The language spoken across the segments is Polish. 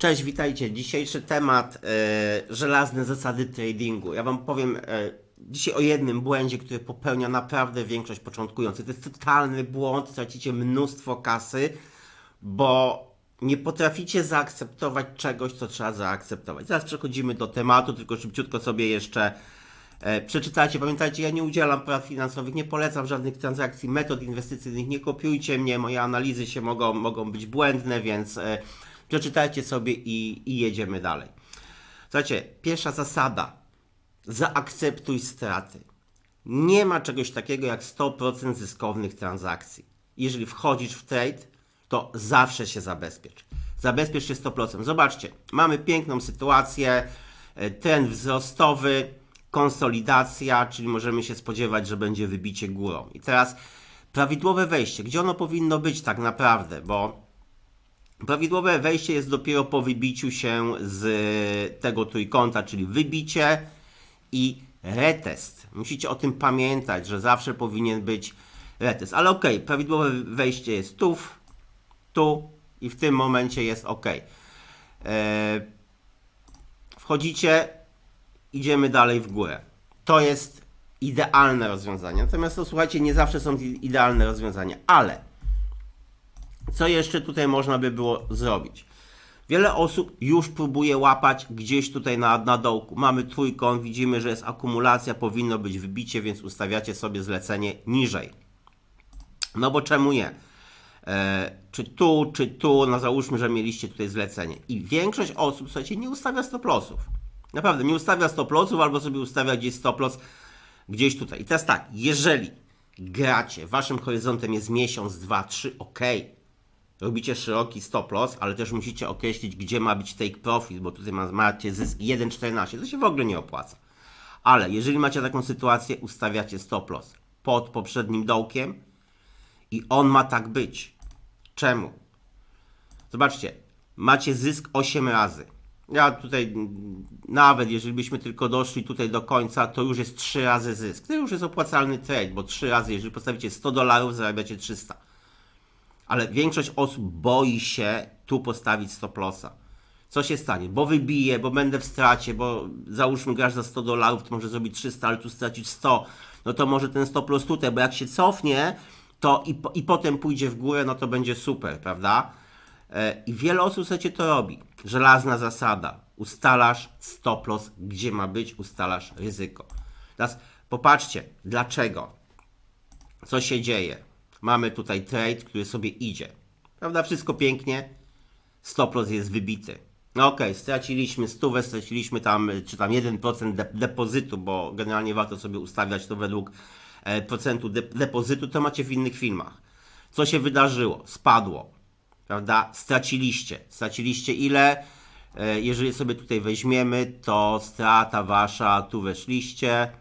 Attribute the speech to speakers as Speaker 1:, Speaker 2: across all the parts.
Speaker 1: Cześć, witajcie. Dzisiejszy temat e, żelazne zasady tradingu. Ja Wam powiem e, dzisiaj o jednym błędzie, który popełnia naprawdę większość początkujących. To jest totalny błąd, tracicie mnóstwo kasy, bo nie potraficie zaakceptować czegoś, co trzeba zaakceptować. Zaraz przechodzimy do tematu, tylko szybciutko sobie jeszcze e, przeczytajcie. Pamiętajcie, ja nie udzielam praw finansowych, nie polecam żadnych transakcji, metod inwestycyjnych, nie kopiujcie mnie, moje analizy się mogą, mogą być błędne, więc e, przeczytajcie sobie i, i jedziemy dalej. Słuchajcie, pierwsza zasada. Zaakceptuj straty. Nie ma czegoś takiego jak 100% zyskownych transakcji. Jeżeli wchodzisz w trade, to zawsze się zabezpiecz. Zabezpiecz się 100%. Zobaczcie, mamy piękną sytuację, e, trend wzrostowy, konsolidacja, czyli możemy się spodziewać, że będzie wybicie górą. I teraz prawidłowe wejście, gdzie ono powinno być tak naprawdę, bo Prawidłowe wejście jest dopiero po wybiciu się z tego trójkąta, czyli wybicie i retest. Musicie o tym pamiętać, że zawsze powinien być retest. Ale ok, prawidłowe wejście jest tu, tu i w tym momencie jest ok. Eee, wchodzicie, idziemy dalej w górę. To jest idealne rozwiązanie. Natomiast to słuchajcie, nie zawsze są idealne rozwiązania, ale co jeszcze tutaj można by było zrobić? Wiele osób już próbuje łapać gdzieś tutaj na, na dołku. Mamy trójkąt, widzimy, że jest akumulacja, powinno być wybicie, więc ustawiacie sobie zlecenie niżej. No bo czemu nie? E, czy tu, czy tu, no załóżmy, że mieliście tutaj zlecenie. I większość osób, słuchajcie, nie ustawia stop lossów. Naprawdę, nie ustawia stop lossów albo sobie ustawia gdzieś stop loss gdzieś tutaj. I teraz tak, jeżeli gracie, waszym horyzontem jest miesiąc, dwa, trzy, ok, robicie szeroki stop loss, ale też musicie określić, gdzie ma być take profit, bo tutaj macie zysk 1,14, to się w ogóle nie opłaca. Ale jeżeli macie taką sytuację, ustawiacie stop loss pod poprzednim dołkiem i on ma tak być. Czemu? Zobaczcie, macie zysk 8 razy. Ja tutaj nawet jeżeli byśmy tylko doszli tutaj do końca, to już jest 3 razy zysk. To już jest opłacalny trade, bo 3 razy, jeżeli postawicie 100 dolarów, zarabiacie 300 ale większość osób boi się tu postawić stop lossa. Co się stanie? Bo wybije, bo będę w stracie, bo załóżmy grasz za 100 dolarów, to może zrobić 300, ale tu stracić 100. No to może ten stop loss tutaj, bo jak się cofnie, to i, i potem pójdzie w górę, no to będzie super, prawda? E, I wiele osób sobie to robi. Żelazna zasada. Ustalasz stop loss, gdzie ma być, ustalasz ryzyko. Teraz popatrzcie, dlaczego? Co się dzieje? Mamy tutaj trade, który sobie idzie. Prawda? Wszystko pięknie. Stop loss jest wybity. No okej, okay, straciliśmy stówę, straciliśmy tam, czy tam 1% de depozytu, bo generalnie warto sobie ustawiać to według e, procentu de depozytu, to macie w innych filmach. Co się wydarzyło? Spadło. Prawda? Straciliście. Straciliście ile? E, jeżeli sobie tutaj weźmiemy, to strata wasza, tu weszliście.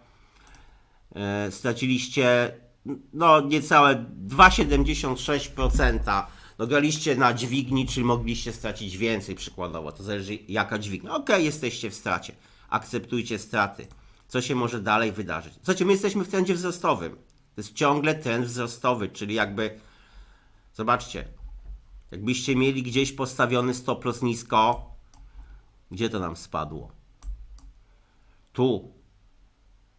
Speaker 1: E, straciliście no niecałe 2,76%. No graliście na dźwigni, czyli mogliście stracić więcej przykładowo. To zależy jaka dźwignia. Okej, okay, jesteście w stracie. Akceptujcie straty. Co się może dalej wydarzyć? Słuchajcie, my jesteśmy w trendzie wzrostowym. To jest ciągle trend wzrostowy, czyli jakby zobaczcie, jakbyście mieli gdzieś postawiony stop loss nisko, gdzie to nam spadło? Tu.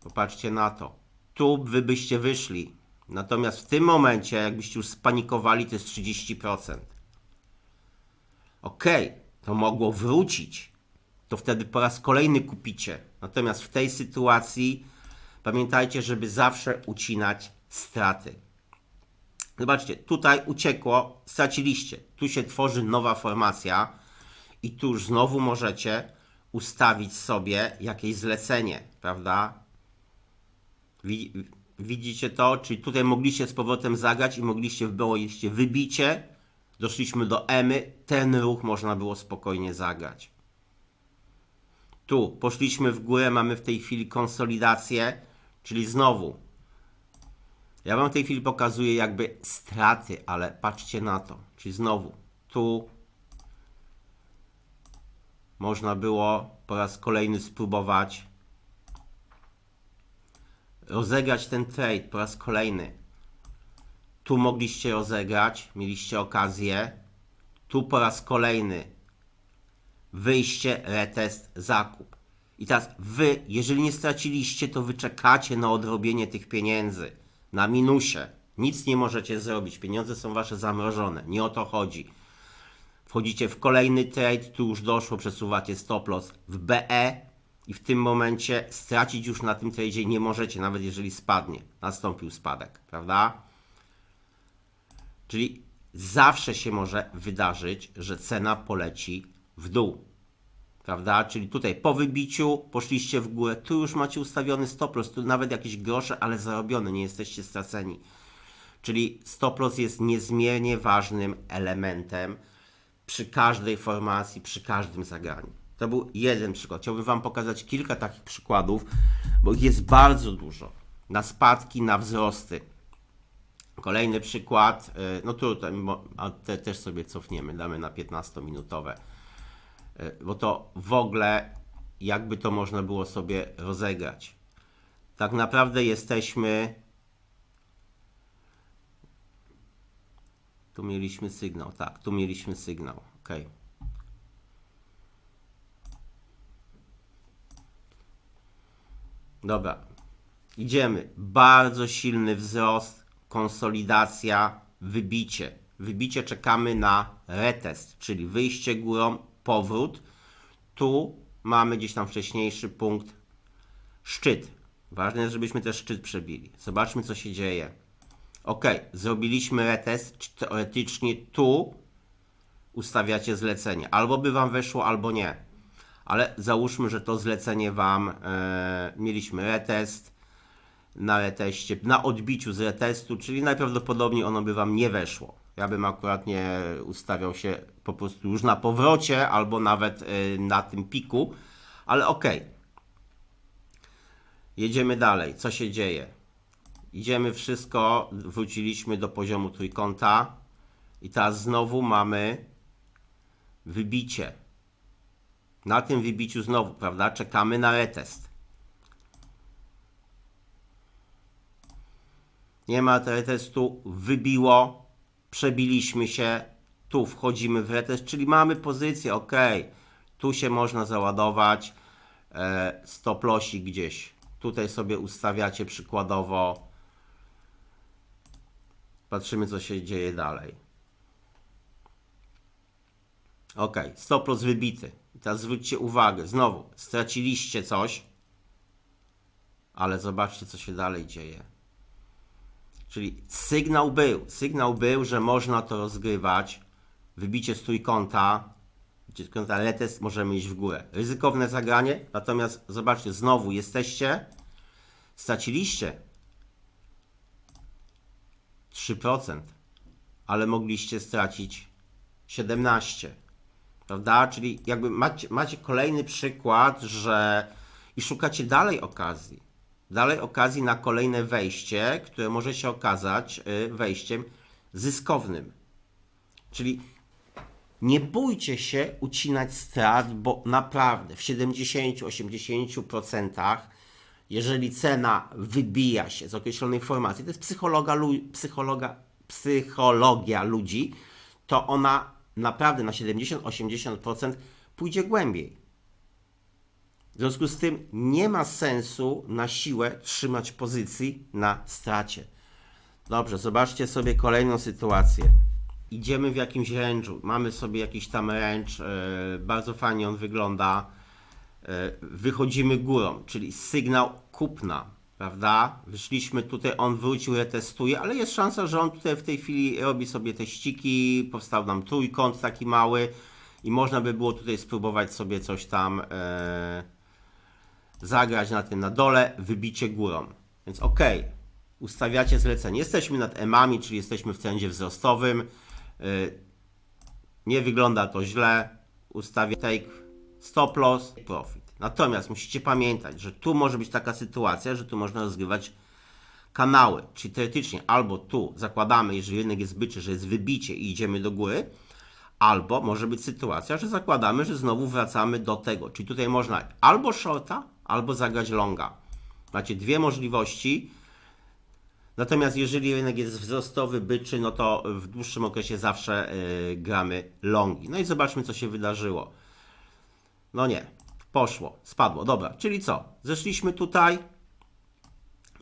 Speaker 1: Popatrzcie na to tu wy byście wyszli. Natomiast w tym momencie, jakbyście już spanikowali, to jest 30%. Ok, to mogło wrócić. To wtedy po raz kolejny kupicie. Natomiast w tej sytuacji pamiętajcie, żeby zawsze ucinać straty. Zobaczcie, tutaj uciekło, straciliście. Tu się tworzy nowa formacja i tu już znowu możecie ustawić sobie jakieś zlecenie, prawda? Widzicie to? Czyli tutaj mogliście z powrotem zagrać i mogliście było jeszcze wybicie. Doszliśmy do Emy. Ten ruch można było spokojnie zagrać. Tu poszliśmy w górę, mamy w tej chwili konsolidację, czyli znowu. Ja wam w tej chwili pokazuję jakby straty, ale patrzcie na to. Czyli znowu tu można było po raz kolejny spróbować rozegrać ten trade po raz kolejny. Tu mogliście rozegrać, mieliście okazję. Tu po raz kolejny wyjście, retest, zakup. I teraz wy, jeżeli nie straciliście, to wy czekacie na odrobienie tych pieniędzy. Na minusie. Nic nie możecie zrobić. Pieniądze są wasze zamrożone. Nie o to chodzi. Wchodzicie w kolejny trade, tu już doszło, przesuwacie stop loss w BE i w tym momencie stracić już na tym tradzie nie możecie, nawet jeżeli spadnie. Nastąpił spadek, prawda? Czyli zawsze się może wydarzyć, że cena poleci w dół. Prawda? Czyli tutaj po wybiciu poszliście w górę, tu już macie ustawiony stop loss, tu nawet jakieś grosze, ale zarobione, nie jesteście straceni. Czyli stop loss jest niezmiernie ważnym elementem przy każdej formacji, przy każdym zagraniu. To był jeden przykład. Chciałbym Wam pokazać kilka takich przykładów, bo ich jest bardzo dużo. Na spadki, na wzrosty. Kolejny przykład, y, no tutaj, te też sobie cofniemy, damy na 15-minutowe, Y, bo to w ogóle jakby to można było sobie rozegrać. Tak naprawdę jesteśmy. Tu mieliśmy sygnał, tak, tu mieliśmy sygnał, ok. Dobra, idziemy. Bardzo silny wzrost, konsolidacja, wybicie. Wybicie czekamy na retest, czyli wyjście górą, powrót. Tu mamy gdzieś tam wcześniejszy punkt szczyt. Ważne jest, żebyśmy też szczyt przebili. Zobaczmy, co się dzieje. Ok, zrobiliśmy retest. Teoretycznie tu ustawiacie zlecenie. Albo by Wam weszło, albo nie. Ale załóżmy, że to zlecenie Wam e, mieliśmy retest na reteście, na odbiciu z retestu, czyli najprawdopodobniej ono by Wam nie weszło. Ja bym akurat nie ustawiał się po prostu już na powrocie, albo nawet e, na tym piku, ale ok. Jedziemy dalej. Co się dzieje? Idziemy wszystko, wróciliśmy do poziomu trójkąta i teraz znowu mamy wybicie. Na tym wybiciu znowu, prawda? Czekamy na retest. Nie ma retestu, wybiło, przebiliśmy się, tu wchodzimy w retest, czyli mamy pozycję, ok. Tu się można załadować, e, stop lossik gdzieś. Tutaj sobie ustawiacie przykładowo. Patrzymy, co się dzieje dalej. Ok, stop loss wybity. Teraz zwróćcie uwagę, znowu straciliście coś, ale zobaczcie, co się dalej dzieje. Czyli sygnał był, sygnał był, że można to rozgrywać. Wybicie z trójkąta, trójkąta, retest możemy iść w górę. Ryzykowne zagranie, natomiast zobaczcie, znowu jesteście, straciliście 3%, ale mogliście stracić 17%. Prawda? Czyli jakby macie, macie kolejny przykład, że i szukacie dalej okazji. Dalej okazji na kolejne wejście, które może się okazać y, wejściem zyskownym. Czyli nie bójcie się ucinać strat, bo naprawdę w 70-80%, jeżeli cena wybija się z określonej formacji, to jest psychologa, psychologa, psychologia ludzi, to ona naprawdę na 70-80% pójdzie głębiej. W związku z tym nie ma sensu na siłę trzymać pozycji na stracie. Dobrze, zobaczcie sobie kolejną sytuację. Idziemy w jakimś range'u, mamy sobie jakiś tam range, e, bardzo fajnie on wygląda. E, wychodzimy górą, czyli sygnał kupna, prawda? Wyszliśmy tutaj, on wrócił, retestuje, ale jest szansa, że on tutaj w tej chwili robi sobie te ściki, powstał nam trójkąt taki mały i można by było tutaj spróbować sobie coś tam e, zagrać na tym na dole, wybicie górą. Więc ok, ustawiacie zlecenie. Jesteśmy nad emami, czyli jesteśmy w trendzie wzrostowym. Y, Nie wygląda to źle. Ustawię take stop loss, profit. Natomiast musicie pamiętać, że tu może być taka sytuacja, że tu można rozgrywać kanały, czyli teoretycznie albo tu zakładamy, jeżeli rynek jest byczy, że jest wybicie i idziemy do góry, albo może być sytuacja, że zakładamy, że znowu wracamy do tego. Czyli tutaj można albo shorta, albo zagrać longa. Macie dwie możliwości. Natomiast jeżeli rynek jest wzrostowy, byczy, no to w dłuższym okresie zawsze y, gramy longi. No i zobaczmy, co się wydarzyło. No nie, poszło, spadło. Dobra, czyli co? Zeszliśmy tutaj.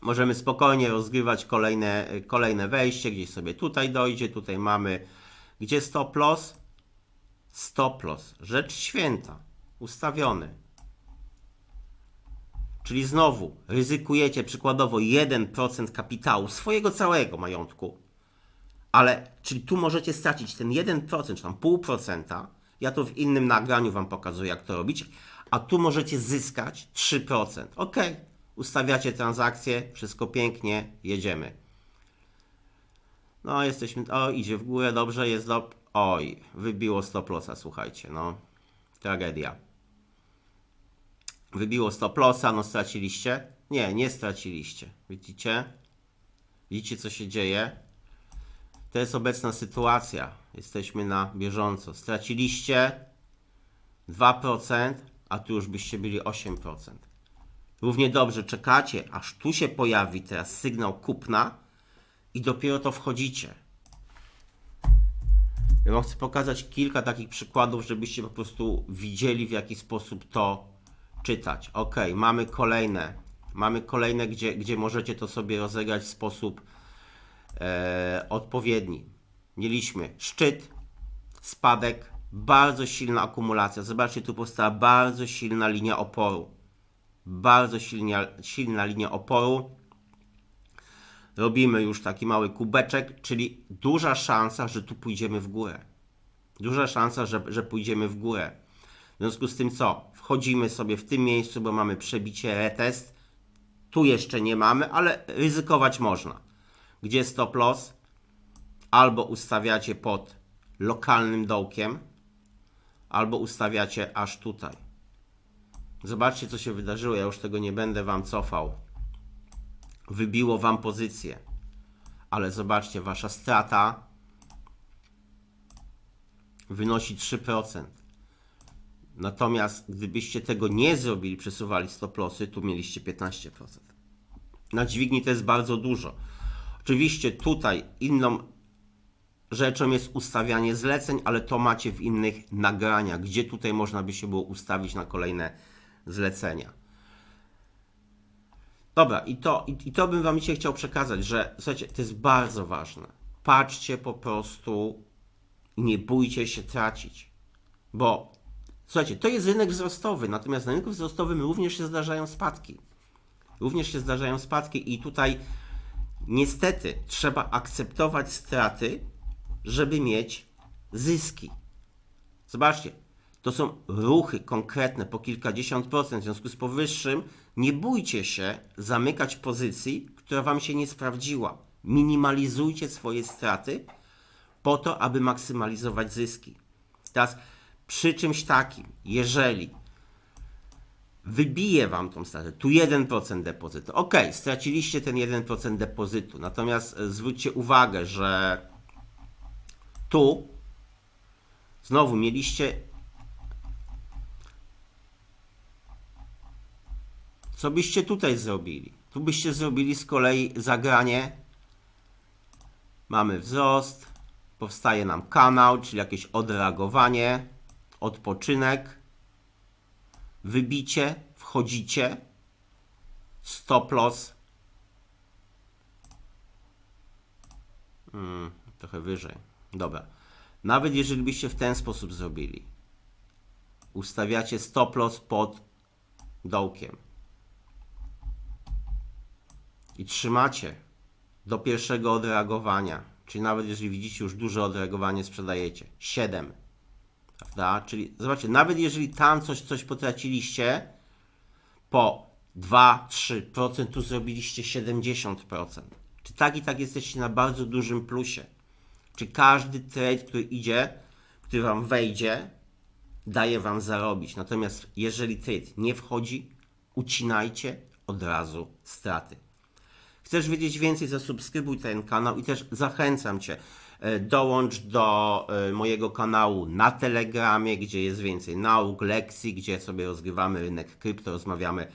Speaker 1: Możemy spokojnie rozgrywać kolejne, kolejne wejście, gdzieś sobie tutaj dojdzie. Tutaj mamy, gdzie stop loss? Stop loss, rzecz święta, ustawiony. Czyli znowu ryzykujecie przykładowo 1% kapitału swojego całego majątku, ale czyli tu możecie stracić ten 1% czy tam 0,5%. Ja to w innym nagraniu Wam pokazuję, jak to robić, a tu możecie zyskać 3%. Ok, ustawiacie transakcję, wszystko pięknie, jedziemy. No, jesteśmy. O, idzie w górę, dobrze, jest do. Oj, wybiło stop lossa, słuchajcie, no. Tragedia. Wybiło stop lossa, no straciliście? Nie, nie straciliście. Widzicie? Widzicie, co się dzieje? To jest obecna sytuacja. Jesteśmy na bieżąco. Straciliście 2%, a tu już byście byli 8%. Równie dobrze czekacie, aż tu się pojawi teraz sygnał kupna i dopiero to wchodzicie. Ja wam chcę pokazać kilka takich przykładów, żebyście po prostu widzieli, w jaki sposób to czytać. Ok, mamy kolejne. Mamy kolejne, gdzie, gdzie możecie to sobie rozegrać w sposób e, odpowiedni. Mieliśmy szczyt, spadek, bardzo silna akumulacja. Zobaczcie, tu powstała bardzo silna linia oporu. Bardzo silnia, silna linia oporu. Robimy już taki mały kubeczek, czyli duża szansa, że tu pójdziemy w górę. Duża szansa, że, że pójdziemy w górę. W związku z tym co? Wchodzimy sobie w tym miejscu, bo mamy przebicie retest. Tu jeszcze nie mamy, ale ryzykować można. Gdzie stop loss? Albo ustawiacie pod lokalnym dołkiem, albo ustawiacie aż tutaj. Zobaczcie, co się wydarzyło. Ja już tego nie będę Wam cofał. Wybiło Wam pozycję. Ale zobaczcie, Wasza strata wynosi 3%. Natomiast gdybyście tego nie zrobili, przesuwali stop lossy, tu mieliście 15%. Na dźwigni to jest bardzo dużo. Oczywiście tutaj inną rzeczą jest ustawianie zleceń, ale to macie w innych nagraniach, gdzie tutaj można by się było ustawić na kolejne zlecenia. Dobra, i to, i, i to bym Wam dzisiaj chciał przekazać, że słuchajcie, to jest bardzo ważne. Patrzcie po prostu nie bójcie się tracić, bo słuchajcie, to jest rynek wzrostowy, natomiast na rynku wzrostowym również się zdarzają spadki. Również się zdarzają spadki i tutaj niestety trzeba akceptować straty, żeby mieć zyski. Zobaczcie, to są ruchy konkretne po kilkadziesiąt procent. W związku z powyższym nie bójcie się zamykać pozycji, która Wam się nie sprawdziła. Minimalizujcie swoje straty po to, aby maksymalizować zyski. Teraz przy czymś takim, jeżeli wybije Wam tą stratę, tu 1% depozytu, ok, straciliście ten 1% depozytu, natomiast e, zwróćcie uwagę, że tu znowu mieliście Co byście tutaj zrobili? Tu byście zrobili z kolei zagranie. Mamy wzrost, powstaje nam kanał, czyli jakieś odreagowanie, odpoczynek, wybicie, wchodzicie, stop loss. Hmm, trochę wyżej. Dobra. Nawet jeżeli byście w ten sposób zrobili, ustawiacie stop loss pod dołkiem i trzymacie do pierwszego odreagowania, czyli nawet jeżeli widzicie już duże odreagowanie, sprzedajecie 7, prawda? Czyli zobaczcie, nawet jeżeli tam coś, coś potraciliście, po 2-3%, tu zrobiliście 70%. Czy tak i tak jesteście na bardzo dużym plusie? Czy każdy trade, który idzie, który Wam wejdzie, daje Wam zarobić? Natomiast jeżeli trade nie wchodzi, ucinajcie od razu straty. Chcesz wiedzieć więcej, zasubskrybuj ten kanał i też zachęcam Cię. e, Dołącz do e, mojego kanału na Telegramie, gdzie jest więcej nauk, lekcji, gdzie sobie rozgrywamy rynek krypto, rozmawiamy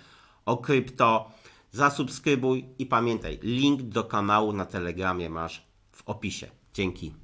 Speaker 1: o krypto. Zasubskrybuj i pamiętaj, link do kanału na Telegramie masz w opisie. Dzięki.